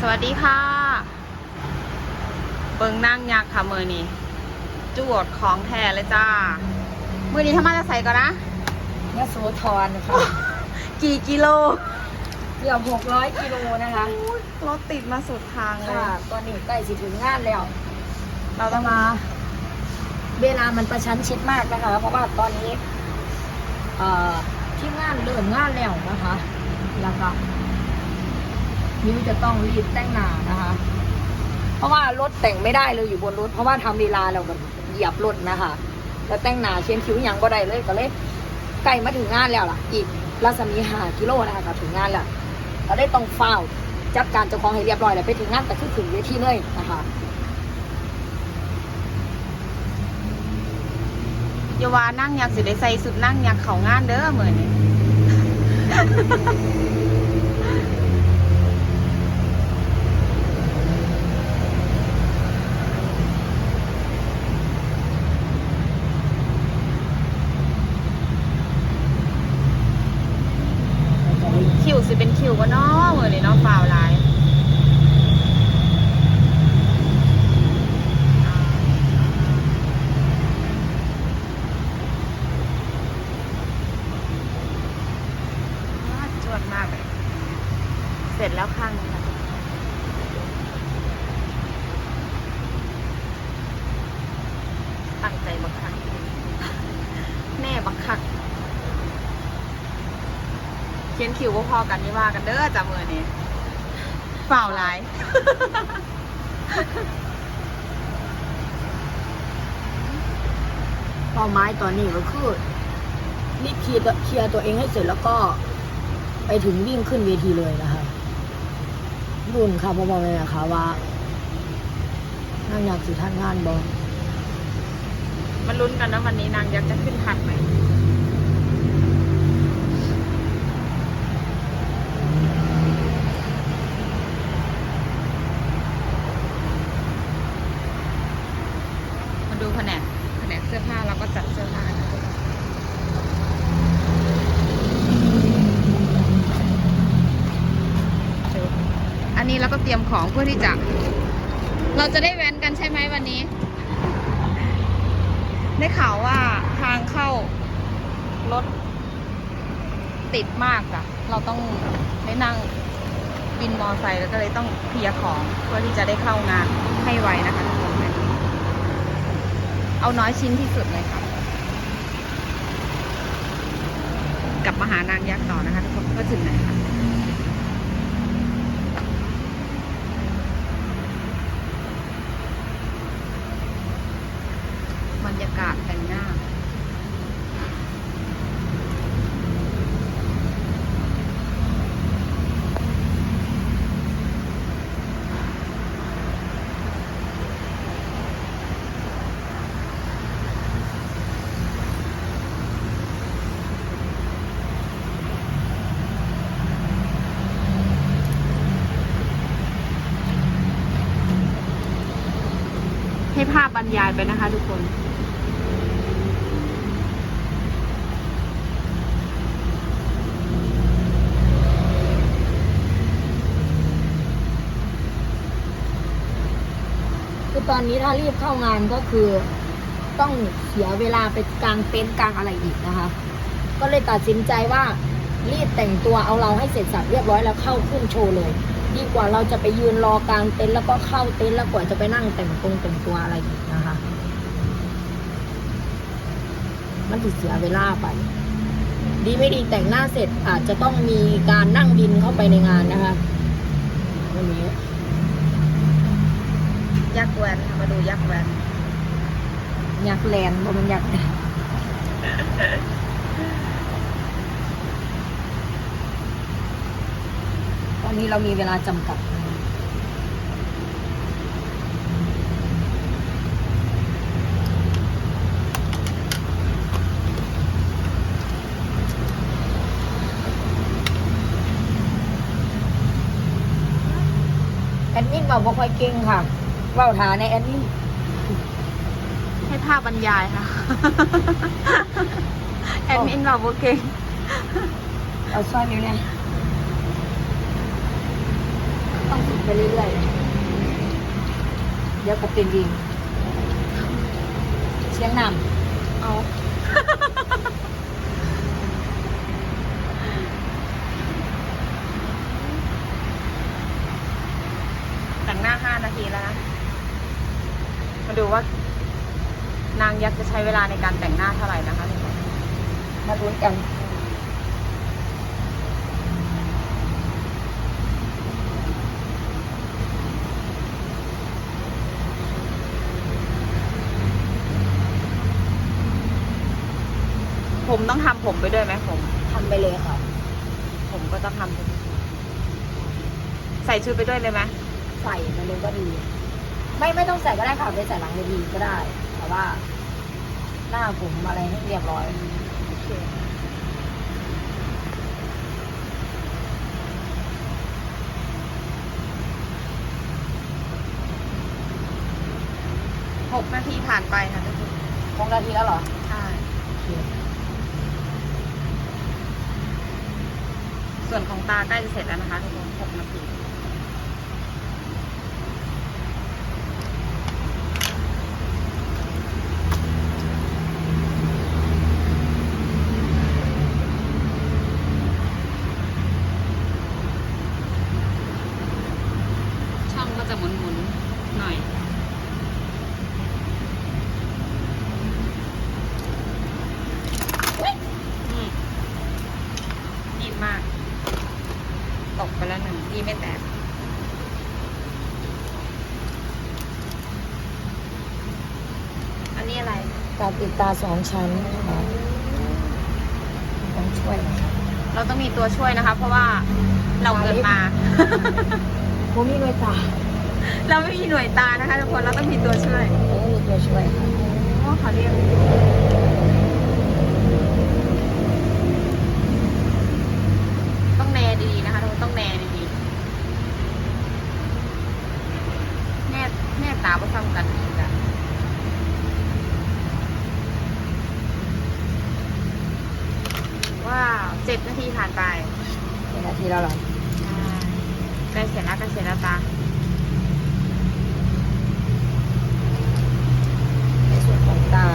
สวัสดีค่ะเบิงนั่งยักษ์ค่ะมือนี้จวดของแท้เลยจ้า มือนี้ทำไมาจะใส่ก่อนนะยะโสธรค่ะกี่กิโลเกือบหกร้อยกิโลนะคะอุ๊ยรถติดมาสุดทางเลยค่ะตอนนี้ใกล้สิถึงงานแล้ว เราต้องมา เวลามันประชันชิดมากนะคะ เพราะว่าตอนนี้ เอ่อที่งานเริ่มงานแล้วนะคะ แล้วก็ นิ้วจะต้องรีบแต่งหน้านะคะ เพราะว่ารถแต่งไม่ได้เลยอยู่บนรถ เพราะว่าทำเวลาเราแบบเหยียบรถนะคะแล้วแต่งหน้าเชียนคิ้วหยังก็ได้เลยก็เลยใกล้มาถึงงานแล้วล่ะ อีกรัศมีหากิโลนะคะก็ถึงงานแล้วก็เลยต้องเฝ้าจัดการเจ้าของให้เรียบร้อยแล้วไปถึงงานแต่คือถึงเวทีเลยนะคะอย่าว่านั่งยักษ์สิได้ใส่สุดนั่งยักษ์เขางานเด้อเหมือนี้ คิวสิเป็นคิวก็น้อมือนี้เน้องฝ่าวหลายอ่าจวดมากเลย เสร็จแล้วข้างนึงค่ะตั้งใจบักคัก แน่บักคัก เขียนคิวก็พอกันนี่ว่ากันเด้อจ้ะมือนี้เปล่าหลายเป้าหมายตอนนี้ก็คือรีบเคลียร์ตัวเคลียร์ตัวเองให้เสร็จแล้วก็ ไปถึงวิ่งขึ้นเวทีเลยนะคะรุ่นค่ะพ่อบอกเลยนะคะว่านั่งอยากสิท่านงานบอมันลุ้นกันนะวันนี้นางยักษ์จะขึ้นทันไหม ดูแผนกแผนกเสื้อผ้าเราก็จัดเสื้อผ้าอันนี้เราก็เตรียมของเพื่อที่จะ เราจะได้แว้นกันใช่ไหมวันนี้ ได้ข่าวว่าทางเข้ารถติดมากอะเราต้องได้นั่งบินมอไซค์แล้วก็เลยต้องเคลียร์ของเพื่อที่จะได้เข้างานให้ไวนะคะทุกคน เอาน้อยชิ้นที่สุดเลยค่ะ กลับมาหานางยักษ์ต่อนะคะทุกคนก็ถึงไหนคะบรรยากาศแต่งหน้า ให้ภาพบรร ยายไปนะคะทุกคน คือตอนนี้ถ้ารีบเข้างานก็คือต้องเสียเวลาไปกลางเต็นท์กลางอะไรอีกนะคะ ก็เลยตัดสินใจว่ารีบแต่งตัวเอาเราให้เสร็จสับเรียบร้อยแล้วเข้าขึ้นโชว์เลย ดีกว่าเราจะไปยืนรอกลางเต็นท์แล้วก็เข้าเต็นท์แล้วกว่าจะไปนั่งแต่งตรงแต่งตัวอะไรอีกนะคะ มันจะเสียเวลาไป ดีไม่ดีแต่งหน้าเสร็จอาจจะต้องมีการนั่งบินเข้าไปในงานนะคะวันนี้ยักษ์แวนมาดูยักษ์แวนยากแลนบมันยากต อนนี้เรามีเวลาจำกัดแอดมินบอกว่าค่อยเก่งค่ะเว่าถาในแอดมินให้ภาพบรรยายค่ะ แอดมินบอกโอเค เอาซ่อนอยู่เนี่ย ต้องฝึกเวเรื่อยๆ เดี๋ยวก็เป็นดิงเชียงนเอาแต่งหน้าห้านาทีแล้วนะ มาดูว่านางยักษ์จะใช้เวลาในการแต่งหน้าเท่าไหร่นะคะทุกคนำมาลุ้นกัน ผม ต้องทำผมไปด้วยไหมผม ทำไปเลยค่ะ ผมก็จะทำใส่ชุดไปด้วยเลยไหมใส่ไปเลยก็ดี ไม่ไม่ต้องใส่ก็ได้ค่ะไปใส่หลังเวทีก็ได้ แต่ว่า หน้าผมอะไรให้เรียบร้อยโอเคหกนาทีผ่านไปค่ะทุกคนคงนาทีแล้วเหรอ ใช่ โอเค ส่วนของตาใกล้จะเสร็จแล้วนะคะทุกคนหกนาที ช่องก็จะหมุนๆหน่อย อืมดีมาก ตกไปแล้วหนึ่งดีไม่แตก อันนี้อะไร ตาปิดตาสองชั้นนะคะต้องช่วยนะคะเราต้องมีตัวช่วยนะคะ เพราะว่าเราเกิดมา ผมมีหน่วยตา เราไม่มีหน่วยตานะคะทุกคนเราต้องมีตัวช่วยผมมีตัวช่วยค่ะ โอ้เขาเรียกต้องแนดีๆนะคะทุกคนต้องแนดีๆแน่แน่ตาประซ้ำกันอีกอะ ว้าวเจ็ดนาทีผ่านไปเป็นนาทีแล้วเหรอใกล้เสร็จแล้วใกล้เสร็จแล้วตาในส่วนของตา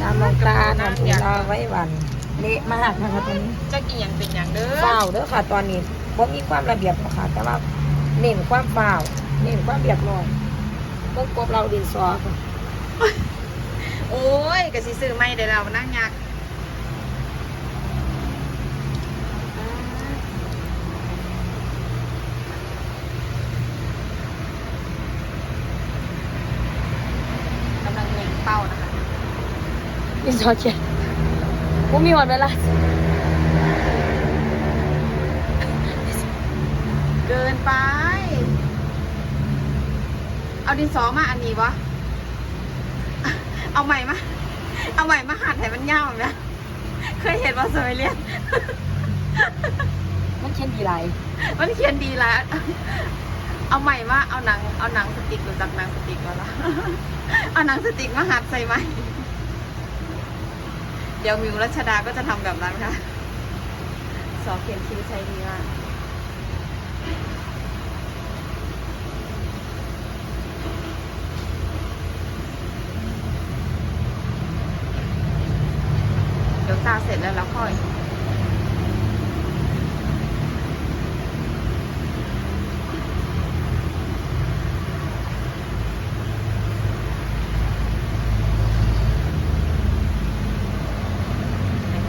ตามองตาทำถึงเราไว้หวันเละมากนะคะตอนนี้จะกินอย่างเป็นอย่างเด้อเฝ้าวเด้อค่ะ ตอนนี้ผมมีความระเบียบหรอกค่ะ แต่ว่าเน้นความเฝ้าวเน้นความเรียบร้อยพวกกบเราดินซอค่ะ โอ้ยกะสิซื้อไม่ได้แล้วนั่งยักษ์กำลังเล็งเป้านะคะดินซอเขียนผมมีหมดเวลาเกินไป เอาดินสอมาอันนี้วะ เอาใหม่มา เอาใหม่มาหัดให้มันยาวแบบนี้เคยเห็นว่าสมัยเรียน มันเขียนดีไรมันเขียนดีแล้ว เอาใหม่มาเอาหนัง เอาหนังสติกรู้จักหนังสติกแล้วล่ะเอาหนังสติกมาหัดใส่ไหมเดี๋ยวมิวรัชดาก็จะทำแบบนั้นค่ะ สอเขียนคิ้วใช้ดีมาก เดี๋ยวตาเสร็จ แล้วแล้วค่อย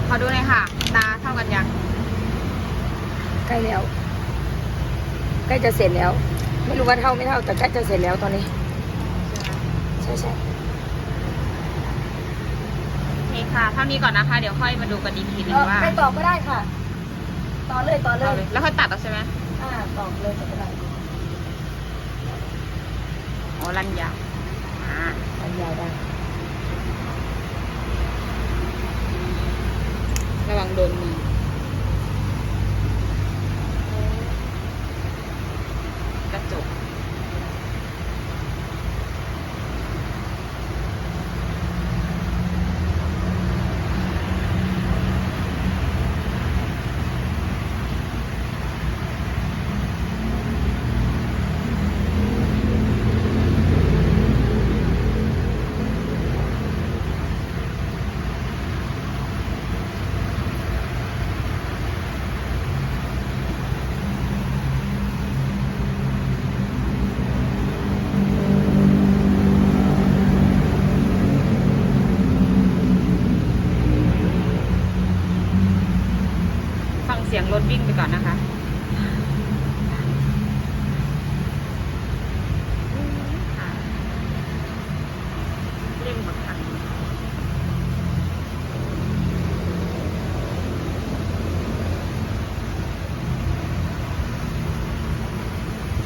ขอดูหน่อยค่ะ ตาเท่ากันยังใกล้แล้ว ใกล้จะเสร็จแล้ว ไม่รู้ว่าเท่าไม่เท่า แต่ใกล้จะเสร็จแล้วตอนนี้ ใช่ใช่ โอเคค่ะเท่านี้ก่อนนะคะ เดี๋ยวค่อยมาดูกันอีกทีหนึงเออว่าไปต่อก็ได้ค่ะ ต่อเลยต่อเลเอายเลย แล้วค่อยตัดเอาใช่ไหมอ่าต่อเลยก็ได้อ๋อรันยาวอ่าอันยาวได้ระวังโดนมือกร สียงรถวิ่งไปก่อนนะคะ